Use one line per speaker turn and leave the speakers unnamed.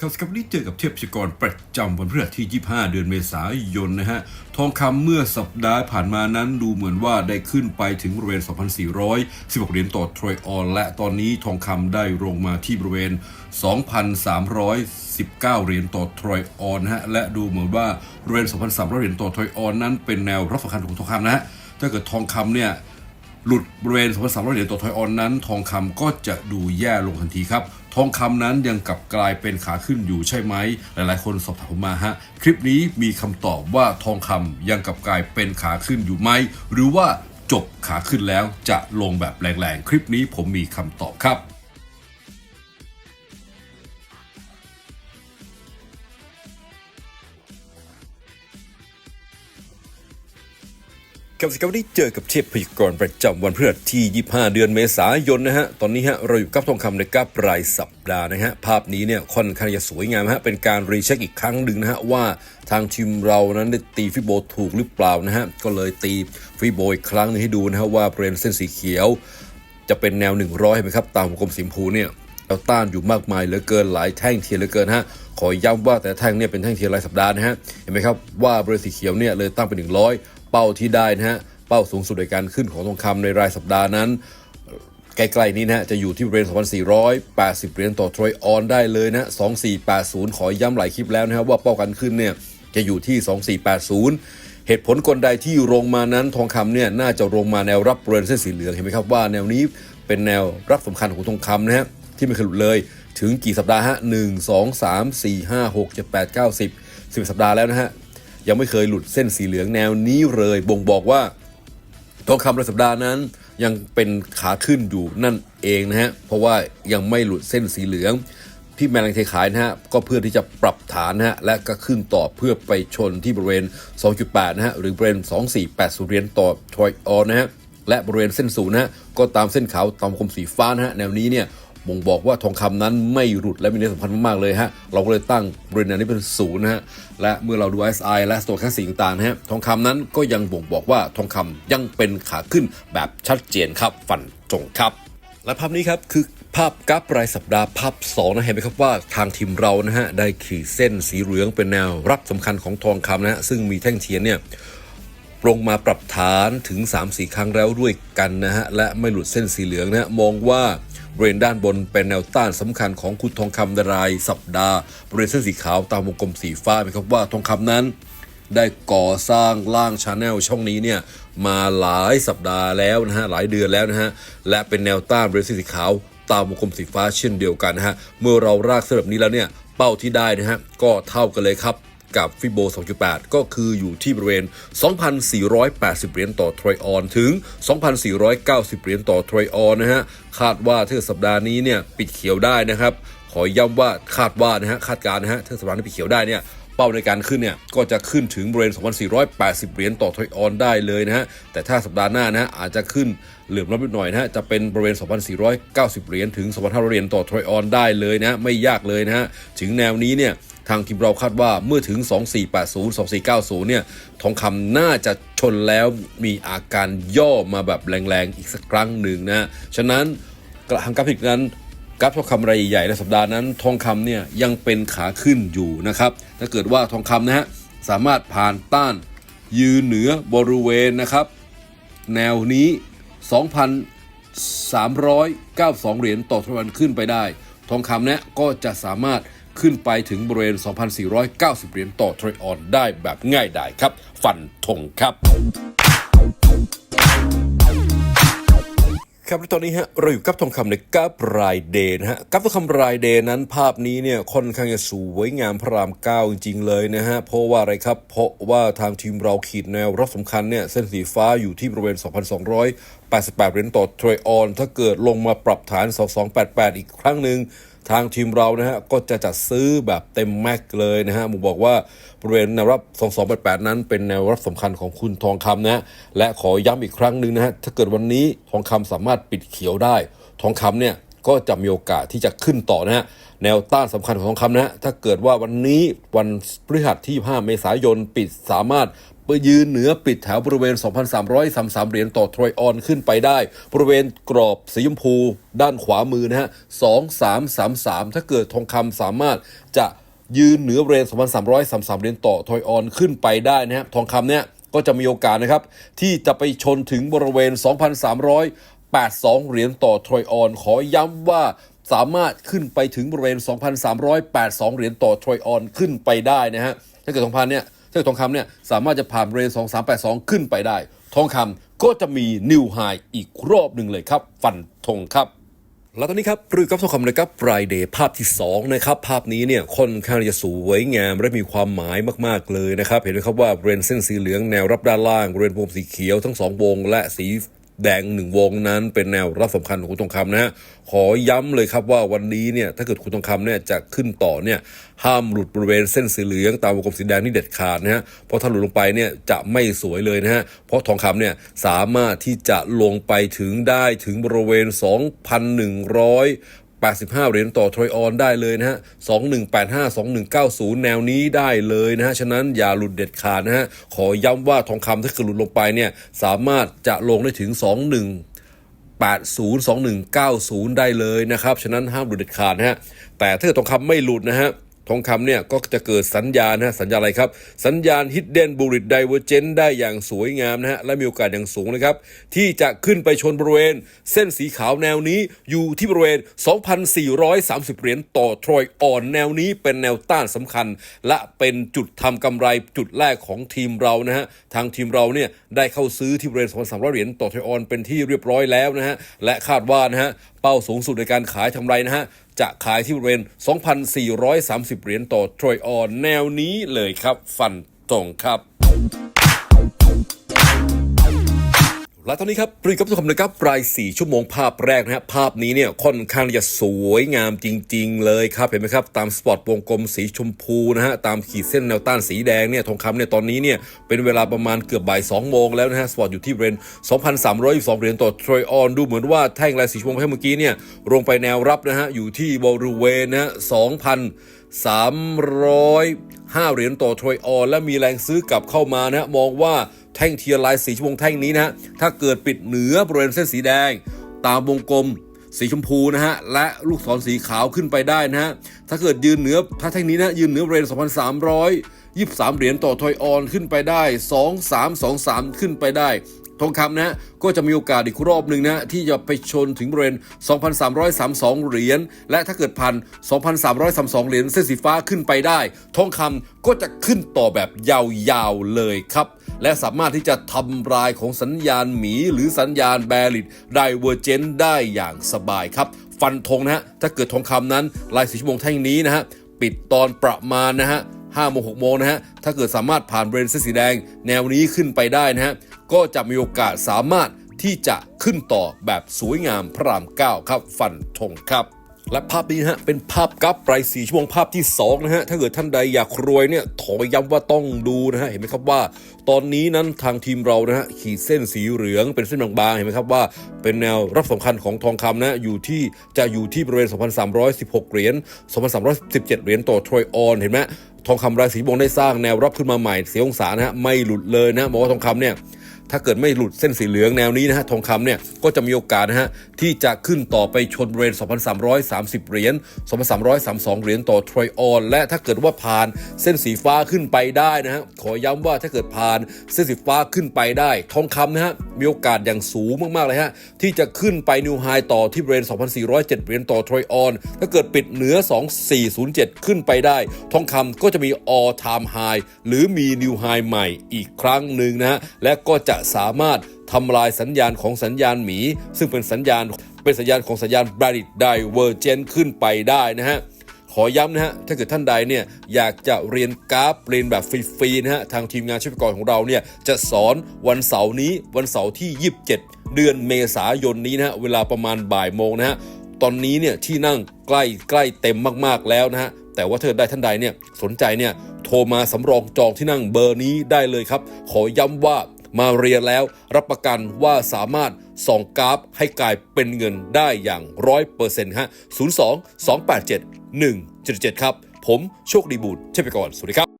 ครับสกับนี้เจอกับเทพชกรประจำวันพฤหัสที่ 25 เดือนเมษายนนะฮะ ทองคำเมื่อสัปดาห์ผ่านมานั้นดูเหมือนว่าได้ขึ้นไปถึงบริเวณ 2,416 เหรียญต่อทรอยออนและตอนนี้ทองคำได้ลงมาที่บริเวณ 2,319 เหรียญต่อทรอยออนฮะ และดูเหมือนว่าบริเวณ 2,300 เหรียญต่อทรอยออนนั้นเป็นแนวรับสำคัญของทองคำนะฮะ ถ้าเกิดทองคำเนี่ยหลุดบริเวณ 2,300 เหรียญต่อทอยออนนั้น ทองคำก็จะดูแย่ลงทันทีครับ ทองคำนั้นยังกลับกลายเป็นขาขึ้นอยู่ใช่ไหม หลายๆ คนสอบถามผมมาฮะ คลิปนี้มีคำตอบว่าทองคำยังกลับกลายเป็นขาขึ้นอยู่ไหม หรือว่าจบขาขึ้นแล้วจะลงแบบแรงๆ คลิปนี้ผมมีคำตอบครับ กับสิครับวันนี้เจอกับเทพพยากรประจำวันพฤหัสที่ 25 เดือนเมษายนนะฮะ ตอนนี้ฮะเราอยู่กับทองคำในกับรายสัปดาห์นะฮะ ภาพนี้เนี่ยค่อนข้างจะสวยงามฮะ เป็นการรีเช็คอีกครั้งหนึ่งนะฮะ ว่าทางทีมเรานั้นได้ตีฟิโบถูกหรือเปล่านะฮะ ก็เลยตีฟิโบอีกครั้งหนึงให้ดูนะฮะว่าบริเวณเส้นสีเขียว จะเป็นแนว 100เห็นไหมครับ ตามวงกลมสีชมพูเนี่ยเราต้านอยู่มากมายเหลือเกินหลายแท่งเทียนเหลือเกินฮะขอย้ำว่าแต่แท่งเนี่ยเป็นแท่งเทียนรายสัปดาห์นะฮะเห็นไหมครับว่าบริเวณสีเขียวเนี่ยเลยตั้งเป็น100 ป้าที่ได้นะฮะเป้าสูงสุดในการขึ้นของทองคำในรายสัปดาห์นั้นใกล้ๆนี้นะฮะจะอยู่ที่บริเวณ 2,480 เหรียญต่อทรอยออนได้เลยนะ 2480 ขอย้ำหลายคลิปแล้วนะครับว่าเป้าการขึ้นเนี่ยจะอยู่ที่ 2480 เหตุผลกลใดที่ลงมานั้นทองคำเนี่ยน่าจะลงมาแนวรับบริเวณเส้นสีเหลืองเห็นไหมครับว่าแนวนี้เป็นแนวรับสำคัญของทองคำนะฮะที่ไม่เคยหลุดเลยถึงกี่สัปดาห์ฮะหนึ่งสองสามสี่ห้าหกเจ็ดแปดเก้าสิบสิบสัปดาห์แล้วนะฮะ ยังไม่เคยหลุดเส้นสีเหลืองแนวนี้เลย บ่งบอกว่าทองคำรายสัปดาห์นั้นยังเป็นขาขึ้นอยู่นั่นเองนะฮะ เพราะว่ายังไม่หลุดเส้นสีเหลือง พี่แมลงเทขายนะฮะ ก็เพื่อที่จะปรับฐานนะฮะ และก็ขึ้นต่อเพื่อไปชนที่บริเวณ 2.8 นะฮะ หรือบริเวณ 2480 เหรียญต่อทรอยออนนะฮะ และบริเวณเส้นศูนย์นะฮะ ก็ตามเส้นขาวตามคมสีฟ้านะฮะ แนวนี้เนี่ย บ่งบอกว่าทองคำนั้นไม่หลุดและมีนัยสำคัญมากๆเลยฮะ เราก็เลยตั้งบริเวณนี้เป็นศูนย์นะฮะ และเมื่อเราดู SI และ Stochastic ต่างๆนฮะ ทองคำนั้นก็ยังบ่งบอกว่าทองคำยังเป็นขาขึ้นแบบชัดเจนครับ ฟันจงครับ และภาพนี้ครับคือภาพกราฟรายสัปดาห์ภาพ2นะเห็นไหมครับว่าทางทีมเรานะฮะได้ขีดเส้นสีเหลืองเป็นแนวรับสำคัญของทองคำนะฮะซึ่งมีแท่งเทียนเนี่ยลงมาปรับฐานถึง 3-4 ครั้งแล้วด้วยกันนะฮะและไม่หลุดเส้นสีเหลืองนะฮะมองว่า บริเวณด้านบนเป็นแนวต้านสำคัญของคุณทองคำในรายสัปดาห์บริเวณเส้นสีขาวตามวงกลมสีฟ้าไหมครับว่าทองคำนั้น ได้ก่อสร้างล่างชาแนลช่องนี้เนี่ยมาหลายสัปดาห์แล้วนะฮะหลายเดือนแล้วนะฮะและเป็นแนวต้านบริเวณเส้นสีขาวตามวงกลมสีฟ้าเช่นเดียวกันนะฮะเมื่อเรารากเส้นแบบนี้แล้วเนี่ยเป้าที่ได้นะฮะก็เท่ากันเลยครับ กับฟิโบ 2.8 ก็คืออยู่ที่บริเวณ 2,480 เหรียญต่อทรอยออนถึง 2,490 เหรียญต่อทรอยออนนะฮะ คาดว่าเท่าสัปดาห์นี้เนี่ยปิดเขียวได้นะครับ ขอย้ำว่าคาดว่านะฮะคาดการนะฮะเท่าสัปดาห์นี้ปิดเขียวได้เนี่ย เป้าในการขึ้นเนี่ยก็จะขึ้นถึงบริเวณ 2,480 เหรียญต่อทอยออนได้เลยนะฮะ แต่ถ้าสัปดาห์หน้านะฮะอาจจะขึ้นเหลื่อมล้ำนิดหน่อยนะฮะ จะเป็นบริเวณ 2,490 เหรียญถึง 2,500 เหรียญต่อทอยออนได้เลยนะ ไม่ยากเลยนะฮะ ถึงแนวนี้เนี่ยทางทีมเราคาดว่าเมื่อถึง 2480 2490 เนี่ย ทองคำน่าจะชนแล้วมีอาการย่อมาแบบแรงๆ อีกสักครั้งหนึ่งนะ ฉะนั้นกระหังกราฟิกนั้น กราฟทองคำรายใหญ่ในสัปดาห์นั้น ทองคำเนี่ยยังเป็นขาขึ้นอยู่นะครับ ถ้าเกิดว่าทองคำนะฮะสามารถผ่านต้านยืนเหนือบริเวณนะครับ แนวนี้ 2,392 เหรียญต่อทวันขึ้นไปได้ ทองคำเนี่ยก็จะสามารถขึ้นไปถึงบริเวณ 2,490 เหรียญต่อทรอยออนได้แบบง่ายดายครับ ฟันธงครับ ครับและตอนนี้ฮะเราอยู่กับทองคำในกราฟรายเดย์นะฮะกราฟทองคำรายเดย์นั้นภาพนี้เนี่ยค่อนข้างจะสวยงามพระรามเก้าจริงๆเลยนะฮะเพราะว่าอะไรครับเพราะว่าทางทีมเราขีดแนวรับสำคัญเนี่ยเส้นสีฟ้าอยู่ที่บริเวณ 88 เหรียญต่อทรยออน ถ้าเกิดลงมาปรับฐาน 2288 อีกครั้งหนึ่งทางทีมเรานะฮะก็จะจัดซื้อแบบเต็มแม็กเลยนะฮะผมบอกว่าบริเวณแนวรับ 2288 นั้นเป็นแนวรับสำคัญของคุณทองคำนะและขอย้ำอีกครั้งหนึ่งนะฮะถ้าเกิดวันนี้ทองคำสามารถปิดเขียวได้ ทองคำเนี่ยก็จะมีโอกาสที่จะขึ้นต่อนะฮะแนวต้านสำคัญของทองคำนะฮะถ้าเกิดว่าวันนี้วันพฤหัสที่ 5 เมษายนปิดสามารถ ยืนเหนือปิดแถวบริเวณ 2,333 เหรียญต่อทรอยออนขึ้นไปได้ บริเวณกรอบสีชมพู ด้านขวามือนะฮะ 2333 ถ้าเกิดทองคำสามารถจะยืนเหนือเรน2,333 เหรียญต่อทรอยออนขึ้นไปได้นะฮะทองคำเนี่ยก็จะมีโอกาสนะครับ ที่จะไปชนถึงบริเวณ 2,382 เหรียญต่อทรอยออน ขอย้ำว่าสามารถขึ้นไปถึงบริเวณ 2,382 เหรียญต่อทรอยออนขึ้นไปได้นะฮะ ถ้าเกิดทองพันเนี่ย ถ้าเกิดทองคำเนี่ยสามารถจะผ่านเริเวณ2382 ขึ้นไปได้ ทองคำก็จะมีนิวไฮอีกรอบหนึ่งเลยครับ ฟันทงครับแล้วตอนนี้ครับรือกับทองคำนะครับปลายเดย์ภาพที่2นะครับภาพนี้เนี่ยค่อนข้างจะสวยงามและมีความหมายมากๆเลยนะครับ เห็นไหมครับว่าบริเวณเส้นสีเหลืองแนวรับด้านล่างบริเวณวงสีเขียวทั้งสองวง และสี แดงหนึ่งวงนั้นเป็นแนวรับสำคัญของคุณทองคำนะฮะขอย้ำเลยครับว่าวันนี้เนี่ยถ้าเกิดคุณทองคำเนี่ยจะขึ้นต่อเนี่ยห้ามหลุดบริเวณเส้นสีเหลืองตามวงกลมสีแดงนี่เด็ดขาดนะฮะเพราะถ้าหลุดลงไปเนี่ยจะไม่สวยเลยนะฮะเพราะทองคำเนี่ยสามารถที่จะลงไปถึงได้ถึงบริเวณ 2,100 85 เหรียญต่อทรอยออนได้เลยนะฮะ 2185 2190 แนวนี้ได้เลยนะฮะ ฉะนั้นอย่าหลุดเด็ดขาดนะฮะ ขอย้ำว่าทองคำถ้าเกิดหลุดลงไปเนี่ย สามารถจะลงได้ถึง 21 80 2190 ได้เลยนะครับ ฉะนั้นห้ามหลุดเด็ดขาดนะฮะ แต่ถ้าเกิดทองคำไม่หลุดนะฮะ ทองคำเนี่ยก็จะเกิดสัญญาณนะสัญญาณอะไรครับ สัญญาณ Hidden Bullet Divergence ได้อย่างสวยงามนะฮะและมีโอกาสอย่างสูงนะครับ ที่จะขึ้นไปชนบริเวณ เส้นสีขาวแนวนี้อยู่ที่บริเวณ 2,430 เหรียญต่อทรอยอ่อนแนวนี้เป็นแนวต้านสำคัญ และเป็นจุดทำกำไรจุดแรกของทีมเรานะฮะทางทีมเราเนี่ยได้เข้าซื้อที่บริเวณ 2,300 เหรียญต่อทรอยออนเป็นที่เรียบร้อยแล้วนะฮะและคาดว่านะฮะ ป้าสูงสุดในการขายทำไรนะฮะ จะขายที่บริเวณ 2,430 เหรียญต่อทรอยออนแนวนี้เลยครับ ฟันตรงครับ และตอนนี้ครับปรีกับทุกคนนะครับปลาย 4 ชั่วโมงภาพแรกนะฮะภาพนี้เนี่ยค่อนข้างจะสวยงามจริง ๆ เลยครับเห็นไหมครับ ตามสปอตวงกลมสีชมพูนะฮะตามขีดเส้นแนวต้านสีแดงเนี่ยทองคำเนี่ยตอนนี้เนี่ยเป็นเวลาประมาณเกือบบ่าย2โมงแล้วนะฮะสปอตอยู่ที่บริเวณ2,322เหรียญต่อทรอยออนดูเหมือนว่าแท่งลายสีชมพูเมื่อกี้เนี่ยลงไปแนวรับนะฮะอยู่ที่บริเวณนะฮะ2,000 305เหรียญต่อทรอยออนและมีแรงซื้อกลับเข้ามานะฮะมองว่า แท่งเทียร์ไลน์สีชมพูแท่งนี้นะฮะถ้าเกิดปิดเหนือบริเวณเส้นสีแดง ตามวงกลมสีชมพูนะฮะและลูกศรสีขาวขึ้นไปได้นะฮะถ้าเกิดยืนเหนือถ้าแท่งนี้นะยืนเหนือบริเวณ2,300 23 เหรียญต่อทอยออนขึ้นไปได้ 2323 ขึ้นไปได้ทองคำนะฮะก็จะมีโอกาสอีกรอบหนึ่งนะที่จะไปชนถึงบริเวณ 2,332 เหรียญและถ้าเกิดพัน2,332 เหรียญเส้นสีฟ้าขึ้นไปได้ ทองคำก็จะขึ้นต่อแบบยาวๆเลยครับ และสามารถที่จะทำลายของสัญญาณหมีหรือสัญญาณแบริดไดเวอร์เจนได้อย่างสบายครับ ฟันธงนะฮะ ถ้าเกิดทองคำนั้นลายสีชั่วโมงแท่งนี้นะฮะ ปิดตอนประมาณนะฮะ5โมง6โมงนะฮะ ถ้าเกิดสามารถผ่านบริเวณเส้นสีแดงแนวนี้ขึ้นไปได้นะฮะ ก็จะมีโอกาสสามารถที่จะขึ้นต่อแบบสวยงามพระรามเก้าครับ ฟันธงครับ และภาพนี้ฮะเป็นภาพกราฟปลายสีชั่วโมงภาพที่2นะฮะถ้าเกิดท่านใดอยากรวยเนี่ยขอย้ำว่าต้องดูนะฮะเห็นไหมครับว่า ตอนนี้นั้นทางทีมเรานะฮะขีดเส้นสีเหลืองเป็นเส้นบางๆเห็นไหมครับว่า เป็นแนวรับสำคัญของทองคำนะอยู่ที่จะอยู่ที่บริเวณ 2,316 เหรียญ 2,317 เหรียญต่อทรอยออนเห็นไหมทองคำรายสีบงได้สร้างแนวรับขึ้นมาใหม่เสียองศานะฮะไม่หลุดเลยนะบอกว่าทองคำเนี่ย ถ้าเกิดไม่หลุดเส้นสีเหลืองแนวนี้นะฮะทองคำเนี่ยก็จะมีโอกาสนะฮะที่จะขึ้นต่อไปชนบริเวณ 2,330 เหรียญ 2,332 เหรียญต่อทรอยออน และถ้าเกิดว่าผ่านเส้นสีฟ้าขึ้นไปได้นะฮะขอย้ำว่าถ้าเกิดผ่านเส้นสีฟ้าขึ้นไปได้ ทองคำนะฮะมีโอกาสอย่างสูงมากๆเลยฮะที่จะขึ้นไปนิวไฮต่อที่บริเวณ 2,407 เหรียญต่อทรอยออน ถ้าเกิดปิดเหนือ 2,407 ขึ้นไปได้ ทองคำก็จะมี all time high หรือมีนิวไฮใหม่อีกครั้งหนึ่งนะฮะและก็จะสามารถทำลายสัญญาณของสัญญาณหมี ซึ่งเป็นสัญญาณเป็นสัญญาณของสัญญาณ b r a d i t Divergent ขึ้นไปได้นะฮะขอย้ำนะฮะ ถ้าเกิดท่านใดเนี่ยอยากจะเรียนกราฟเรียนแบบฟรีๆนะฮะ ทางทีมงานชิพกรของเราเนี่ยจะสอนวันเสาร์นี้วันเสาร์ที่ 27 เดือนเมษายนนี้นะฮะ เวลาประมาณบ่ายโมงนะฮะ ตอนนี้เนี่ยที่นั่งใกล้ใกล้เต็มมากๆแล้วนะฮะ แต่ว่าเธอได้ท่านใดเนี่ยสนใจเนี่ยโทรมาสำรองจองที่นั่งเบอร์นี้ได้เลยครับ ขอย้ำว่า มาเรียนแล้วรับประกันว่าสามารถส่องกราฟให้กลายเป็นเงินได้อย่างร้อยเปอร์เซ็นต์ฮะ 02 287 177 ครับ ผมโชคดีบูดเช่นไปก่อน สวัสดีครับ